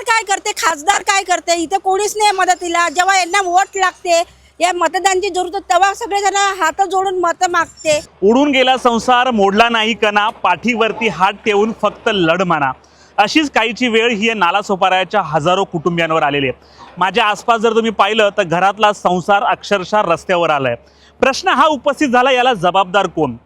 आमदार काय करते? खासदार काय करते? इथे कोणीच नाही मदतीला. जेव्हा यांना वोट लागते या मतदानची जरूरत तेव्हा सगळेजण हात जोडून मत मागते. उडून गेला संसार मोडला नाही कणा पाठीवरती हात ठेवून फक्त लढ म्हणा अशीच काहीची वेळ ही नालासोपाऱ्याच्या हजारो कुटुंबियांवर आलेली आहे. माझ्या आसपास जर तुम्ही पाहिलं तर घरातला संसार अक्षरशः रस्त्यावर आलाय. प्रश्न हा उपस्थित झाला याला जबाबदार कोण?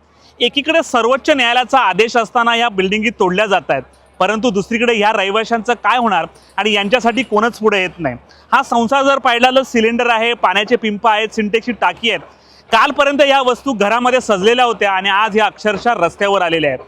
एकीकडे सर्वोच्च न्यायालयाचा आदेश असताना या बिल्डिंगी तोडल्या जात आहेत. परंतु दुसरीकडे ह्या रहिवाशांचं काय होणार आणि यांच्यासाठी कोणच पुढे येत नाही? हा संसार जर पाहिला तर सिलेंडर आहे पाण्याचे पिंप आहेत सिंटेक्सची टाकी आहेत. कालपर्यंत या वस्तू घरामध्ये सजलेल्या होत्या आणि आज ह्या अक्षरशः रस्त्यावर आलेल्या आहेत.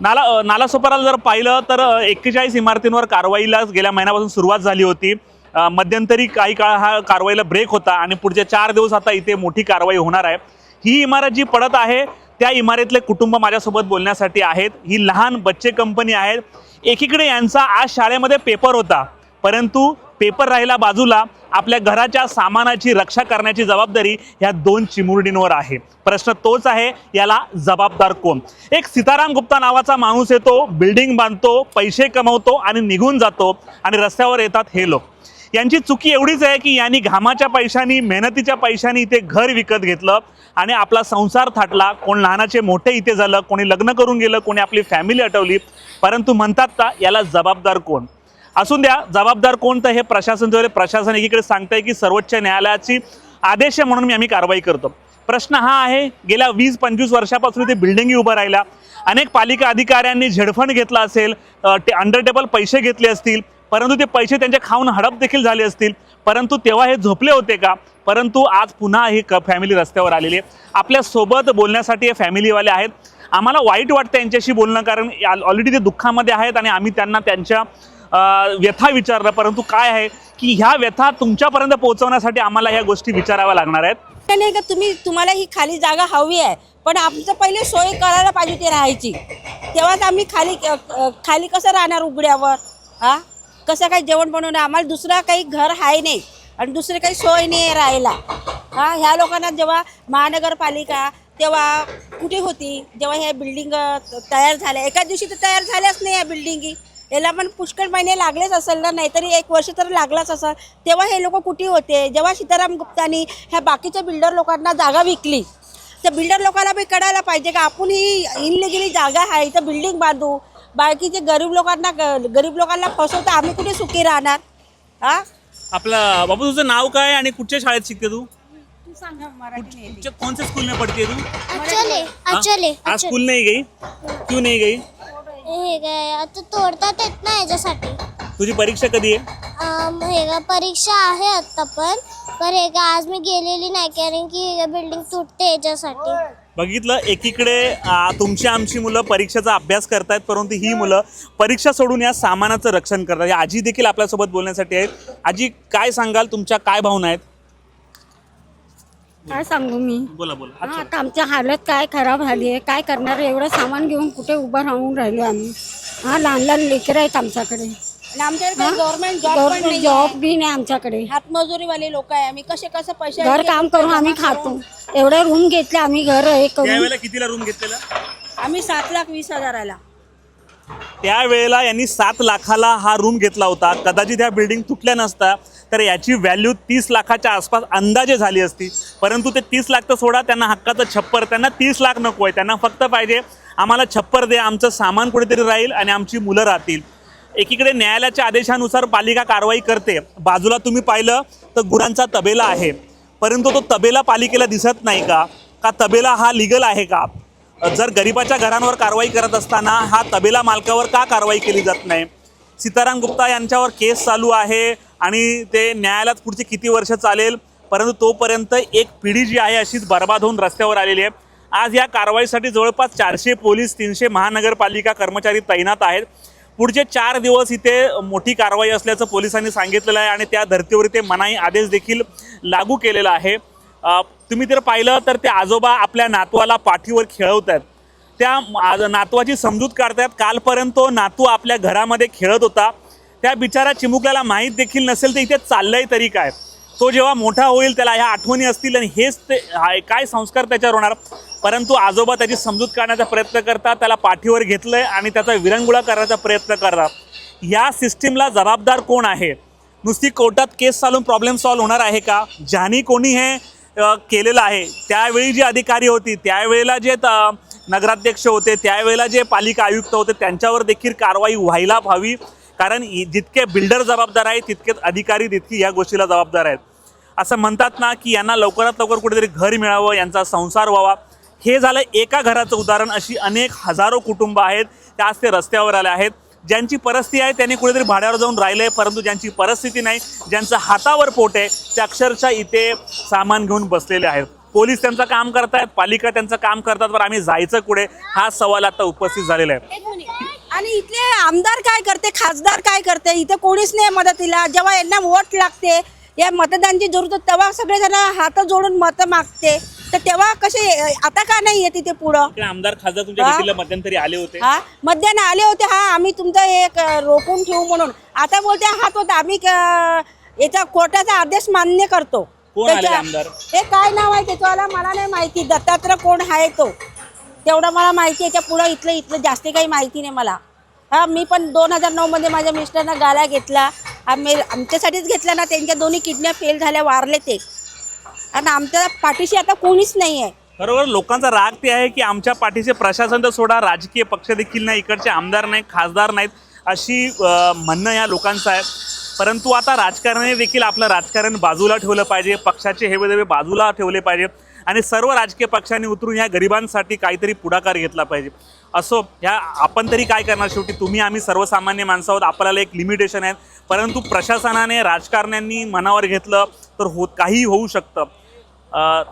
नाला नालासोपाराला जर पाहिलं तर एक्केचाळीस इमारतींवर कारवाईला गेल्या महिन्यापासून सुरुवात झाली होती. मध्यंतरी काही काळ हा कारवाईला ब्रेक होता आणि पुढच्या चार दिवस आता इथे मोठी कारवाई होणार आहे. ही इमारत जी पडत आहे त्या इमारतीतले कुटुंब माझ्यासोबत बोलण्यासाठी आहेत. ही लहान बच्चे कंपनी आहेत. एकीकडे यांचा आज शाळेमध्ये पेपर होता. परंतु पेपर राहिला बाजूला. आपल्या घराच्या सामानाची रक्षा करण्याची जबाबदारी ह्या दोन चिमुरडींवर आहे. प्रश्न तोच आहे याला जबाबदार कोण? एक सीताराम गुप्ता नावाचा माणूस येतो बिल्डिंग बांधतो पैसे कमवतो आणि निघून जातो आणि रस्त्यावर येतात हे लोक. यांची चुकी एवढीच आहे की यांनी घामाच्या पैशानी मेहनतीच्या पैशानी इथे घर विकत घेतलं आणि आपला संसार थाटला. कोण लहानाचे मोठे इथे झालं कोणी लग्न करून गेलं कोणी आपली फॅमिली हटवली परंतु म्हणतात का याला जबाबदार कोण? असून द्या जबाबदार कोण तर हे प्रशासन जो प्रशासन एकीकडे सांगतंय की सर्वोच्च न्यायालयाची आदेश आहे म्हणून मी आम्ही कारवाई करतो. प्रश्न हा आहे गेल्या वीस पंचवीस वर्षापासून इथे बिल्डिंगी उभं राहिल्या. अनेक पालिका अधिकाऱ्यांनी झेडफंड घेतला असेल ते अंडर टेबल पैसे घेतले असतील. परंतु ते पैसे त्यांच्या खाऊन हडप देखील झाले असतील. परंतु तेव्हा हे झोपले होते का? परंतु आज पुन्हा ही क फॅमिली रस्त्यावर आलेली आहे. आपल्यासोबत बोलण्यासाठी हे फॅमिलीवाले आहेत. आम्हाला वाईट वाटतं यांच्याशी बोलणं कारण ऑलरेडी ते दुःखामध्ये आहेत आणि आम्ही त्यांना त्यांच्या व्यथा विचारलं. परंतु काय आहे की ह्या व्यथा तुमच्यापर्यंत पोहोचवण्यासाठी आम्हाला ह्या गोष्टी विचाराव्या लागणार आहेत. नाही का तुम्ही तुम्हाला ही खाली जागा हवी आहे. पण आमचं पहिले सोय करायला पाहिजे ते राहायची. तेव्हाच आम्ही खाली खाली कसं राहणार उघड्यावर? हा कसं काही जेवण बनवणं आम्हाला दुसरा काही घर आहे नाही आणि दुसरी काही सोय नाही आहे राहायला. हा ह्या लोकांना जेव्हा महानगरपालिका तेव्हा कुठे होती? जेव्हा ह्या बिल्डिंग तयार झाल्या. एका दिवशी तर तयार झाल्याच नाही या बिल्डिंगी याला पण पुष्कळ महिने लागलेच असेल ना? नाहीतरी एक वर्ष तर लागलाच असेल. तेव्हा हे लोक कुठे होते? जेव्हा सीताराम गुप्तानी ह्या बाकीच्या बिल्डर लोकांना जागा विकली. तर बिल्डर लोकांना बी कळायला पाहिजे का आपण ही इनलिगली जागा आहे इथं बिल्डिंग बांधू. बाकीचे गरीब लोकांना गरीब लोकांना फसवता आम्ही कुठे सुखी राहणार? हा? आपला बाबू तुझं नाव काय आणि कुठच्या शाळेत शिकते तू? तू सांगा मराठी कुठच्या कौन से स्कूल में पढ़ती है तू? अचले? अचले आज स्कूल नहीं गई? क्यों नहीं गई? हे काय आता तोडतात येत ना याच्यासाठी. तुझी परीक्षा कधी आहे? अम, हे का परीक्षा आहे आता पण पण हे का आज मी गेलेली नाही कारण की बिल्डिंग तुटते याच्यासाठी. बघितलं एकीकडे तुमची आमची मुलं परीक्षेचा अभ्यास करतायत परंतु ही मुलं परीक्षा सोडून या सामानाचं रक्षण करतात. आजी देखील आपल्यासोबत बोलण्यासाठी आहेत. आजी काय सांगाल? तुमच्या काय भावना आहेत? काय सांगू मी? बोला बोला. हा, आता आमची हालत काय खराब झाली आहे? काय करणार आहे? एवढं सामान घेऊन कुठे उभं राहून राहिलो आम्ही? हा लहान लहान लेकरं आहेत आमच्याकडे. आणि आमच्याकडे गव्हर्नमेंट जॉब पण गव्हर्नमेंट नाही जॉब बी नाही आमच्याकडे. हातमजुरीवाले लोक आहे. आम्ही कसे कसे पैसे घर काम करून आम्ही खातो. एवढे रूम घेतले आम्ही घर हे करून. त्यावेळेला कितीला रूम घेतलेला? आम्ही सात लाख वीस हजाराला. त्यावेळेला यांनी सात लाखाला हा रूम घेतला होता. कदाचित ह्या बिल्डिंग तुटल्या नसता तर याची व्हॅल्यू तीस लाखाच्या आसपास अंदाजे झाली असती. परंतु ते तीस लाख तर सोडा त्यांना हक्काचं छप्पर त्यांना तीस लाख नको आहे. त्यांना फक्त पाहिजे आम्हाला छप्पर दे आमचं सामान कुठेतरी राहील आणि आमची मुलं राहतील. एकीकडे न्यायालयाच्या आदेशानुसार पालिका कारवाई करते. बाजूला तुम्ही पाहिलं तर गुरांचा तबेला आहे. परंतु तो तबेला पालिकेला दिसत नाही का? का तबेला हा लिगल आहे का? जर गरिबाच्या घरांवर कारवाई करत असताना हा तबेला मालकावर का कारवाई केली जात नाही? सीताराम गुप्ता यांच्यावर केस चालू आहे आणि ते न्यायालयात पुढचे किती वर्ष चालेल? परंतु तोपर्यंत एक पिढी जी आहे अशीच बर्बाद होऊन रस्त्यावर आलेली आहे. आज या कारवाईसाठी जवळपास चारशे पोलीस तीनशे महानगरपालिका कर्मचारी तैनात आहेत. पुढचे चार दिवस इथे मोठी कारवाई असल्याचं पोलिसांनी सांगितलेलं आहे आणि त्या धर्तीवर इथे मनाई आदेश देखील लागू केलेला आहे. तुम्ही जर पाहिलं तर ते आजोबा आपल्या नातवाला पाठीवर खेळवत आहेत त्या नातवाची समजूत काढतायत. कालपर्यंत तो नातू आपल्या घरामध्ये खेळत होता. त्या बिचारा चिमुकल्याला माहीत देखील नसेल तर इथे चाललंय तरी काय. तो जेव्हा मोठा होईल त्याला ह्या आठवणी असतील आणि हेच ते काय संस्कार त्याच्यावर होणार? परंतु आजोबा त्याची समजूत काढण्याचा प्रयत्न करतात त्याला पाठीवर घेतलंय आणि त्याचा विरंगुळा करण्याचा प्रयत्न करतात. या सिस्टीमला जबाबदार कोण आहे? नुसती कोर्टात केस चालून प्रॉब्लेम सॉल्व्ह होणार आहे का? ज्यानी कोणी हे केलेलं आहे त्यावेळी जी अधिकारी होती त्यावेळेला जे त- नगराध्यक्ष होते त्यावेळेला जे पालिका आयुक्त होते त्यांच्यावर देखील कारवाई व्हायला हवी. कारण इ- जितके बिल्डर जबाबदार आहेत तितकेच अधिकारी तितकी या गोष्टीला जबाबदार आहेत. असं म्हणतात ना की यांना लवकरात लवकर कुठेतरी घर मिळावं यांचा संसार व्हावा. हे झालं एका घराचं उदाहरण. अशी अनेक हजारो कुटुंब आहेत. त्या आज ते रस्त्यावर आले आहेत. ज्यांची परिस्थिती आहे त्यांनी कुठेतरी भाड्यावर जाऊन राहिलं आहे परंतु ज्यांची परिस्थिती नाही ज्यांचं हातावर पोट आहे ते अक्षरशः इथे सामान घेऊन बसलेले आहेत. पोलीस त्यांचं काम करतायत पालिका त्यांचं काम करतात पण आम्ही जायचं कुठे? हा सवाल आता उपस्थित झालेला आहे. आणि इथले आमदार काय करते? खासदार काय करते? इथे कोणीच नाही मदतीला. जेव्हा यांना वोट लागते या मतदानची जरूरत तेव्हा सगळेजण हात जोडून मतं मागते. तर तेव्हा कसे आता का नाही आहे तिथे पुढं? इकडे आमदार खासदार तुमच्या हा? भेटीला मध्यंतरी आले होते. हा? मध्यान आले होते हा आम्ही तुमचं हे क- रोखून ठेवू म्हणून. आता बोलते हात होता आम्ही क- याचा कोर्टाचा आदेश मान्य करतो. कोण आले त्याच्या- आमदार? हे काय नाव आहे त्याच्यावाला मला नाही माहिती. दत्तात्रय कोण आहे तो? तेवढं मला माहिती आहे. त्या पुढं इथलं इथलं जास्ती काही माहिती नाही मला. हा मी पण दोन हजार नऊमध्ये माझ्या मिस्टरना गाला घेतला. आम्ही आमच्यासाठीच घेतला ना त्यांच्या दोन्ही किडन्या फेल झाल्या वारले ते. आणि आमच्या पाठीशी आता कोणीच नाही आहे बरोबर लोकांचा राग ते आहे की आमच्या पाठीचे प्रशासन तर सोडा राजकीय पक्ष देखील नाही इकडचे आमदार नाही खासदार नाहीत अशी म्हणणं या लोकांचं आहे. परंतु आता राजकारणाने देखील आपलं राजकारण बाजूला ठेवलं पाहिजे पक्षाचे हेवेदेवे बाजूला ठेवले पाहिजे आणि सर्व राजकीय पक्षांनी उतरून या गरिबांसाठी काहीतरी पुढाकार घेतला पाहिजे. असो ह्या आपण तरी काय करणार? शेवटी तुम्ही आम्ही सर्वसामान्य माणसं आहोत. आपल्याला एक लिमिटेशन आहे. परंतु प्रशासनाने राजकारण्यांनी मनावर घेतलं तर होत काहीही होऊ शकतं.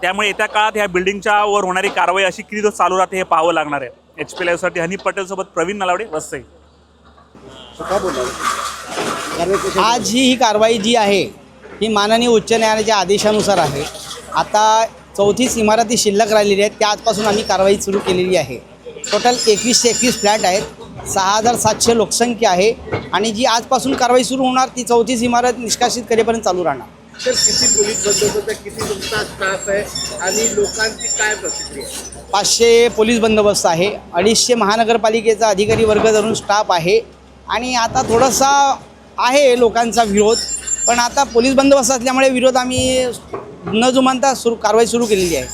त्यामुळे येत्या काळात ह्या बिल्डिंगच्या वर होणारी कारवाई अशी किती चालू राहते हे पाहावं लागणार आहे. एच पी लाईव्हसाठी हनी पटेलसोबत प्रवीण नलावडे वसई. आज ही ही कारवाई जी आहे ही माननीय उच्च न्यायालयाच्या आदेशानुसार आहे. आता चौथीच इमारती शिल्लक राहिलेली आहेत. त्या आजपासून आम्ही कारवाई सुरू केलेली आहे. टोटल एकवीस ते एकवीस फ्लॅट आहेत. सहा हजार सातशे लोकसंख्या आहे. आणि जी आजपासून कारवाई सुरू होणार ती चौथीच इमारत निष्कासित करेपर्यंत चालू राहणार. तर किती पोलीस बंदोबस्त आहे, किती तुमचा स्टाफ आहे? आणि लोकांची काय प्रतिक्रिया? पाचशे पोलीस बंदोबस्त आहे. अडीचशे महानगरपालिकेचा अधिकारी वर्ग धरून स्टाफ आहे. आणि आता थोडासा आहे लोकांचा विरोध. पण आता पोलीस बंदोबस्त असल्यामुळे विरोध आम्ही न जुमानता सुरू कारवाई सुरू केलेली आहे.